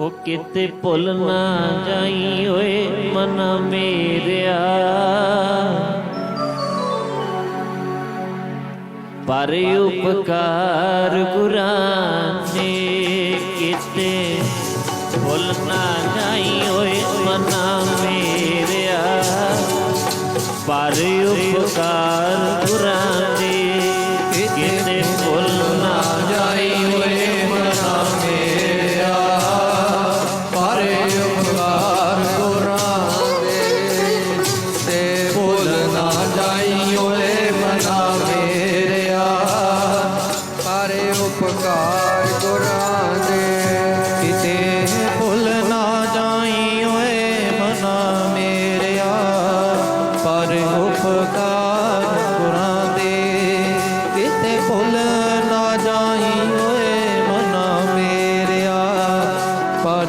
ਉਹ ਕਿਤੇ ਭੁੱਲ ਨਾ ਜਾਈ ਓਏ ਮਨ ਮੇਰਿਆ। ਪਰ ਉਪਕਾਰ ਗੁਰਾਂ ਨੇ ਕਿਤੇ ਭੁੱਲ ਨਾ ਜਾਈ ਓਏ ਮਨ ਮੇਰਿਆ। ਪਰ ਉਪਕਾਰ ਗੁਰਾਂ ਦੇ ਕਿਤੇ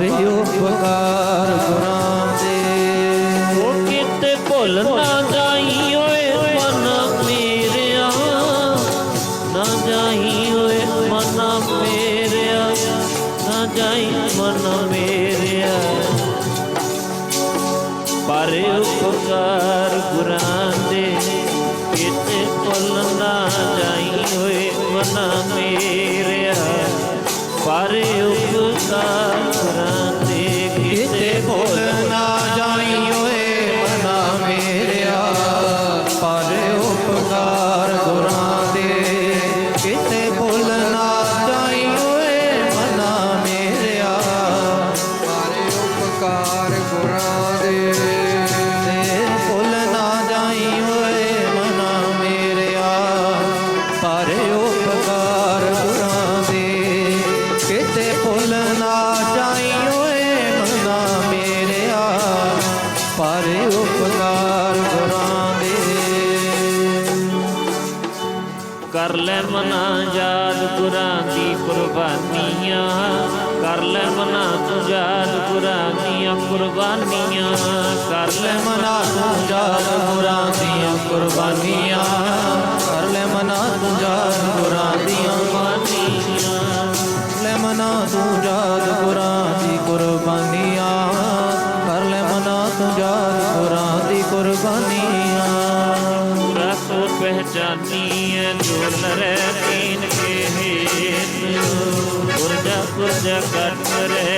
ਪਰ ਉਪਕਾਰ ਗੁਰਾਂ ਦੇ। ਉਹ ਕਿਤੇ ਭੁੱਲ ਨਾ ਜਾਈ ਓਏ ਮਨ ਮੇਰਿਆ। ਨਾ ਜਾਈ ਓਏ ਮਨ ਮੇਰਿਆ। ਨਾ ਜਾਈ ਮਨ ਮੇਰਿਆ। ਪਰ ਉਪਕਾਰ ਗੁਰਾਂ ਦੇ ਕਿਤੇ ਭੁੱਲ ਨਾ ਜਾਈ ਓਏ ਮਨ ਮੇਰਿਆ। ਪਰ ਉਪਕਾਰ ਪਰ ਉਪਕਾਰ ਗੁਰਾਂ ਦੇ ਕਰ ਲੈ ਮਨਾ ਯਾਦ ਗੁਰਾਂ ਦੀ ਕੁਰਬਾਨੀਆਂ। ਕਰ ਲੈ ਮਨਾ ਤੂੰ ਯਾਦ ਗੁਰਾਂ ਦੀਆਂ ਕੁਰਬਾਨੀਆਂ। ਕਰ ਲੈ ਮਨਾ ਤੂੰ ਜਾਨ ਗੁਰਾਂ ਦੀਆਂ ਕੁਰਬਾਨੀਆਂ। ਕਰ ਲੈ ਮਨਾ ਤੂੰ ਜਾਨ ਕੁਰਬਾਨੀਆਂ। ਪੂਰਾ ਸੋ ਪਹਿਚਾਨੀ ਹੈ ਜੋ ਨਰੇ ਤੀਨ ਕੇ ਹੇਤ। ਪੁਰਜਾ ਪੁਰਜਾ ਕੱਟ ਰੇ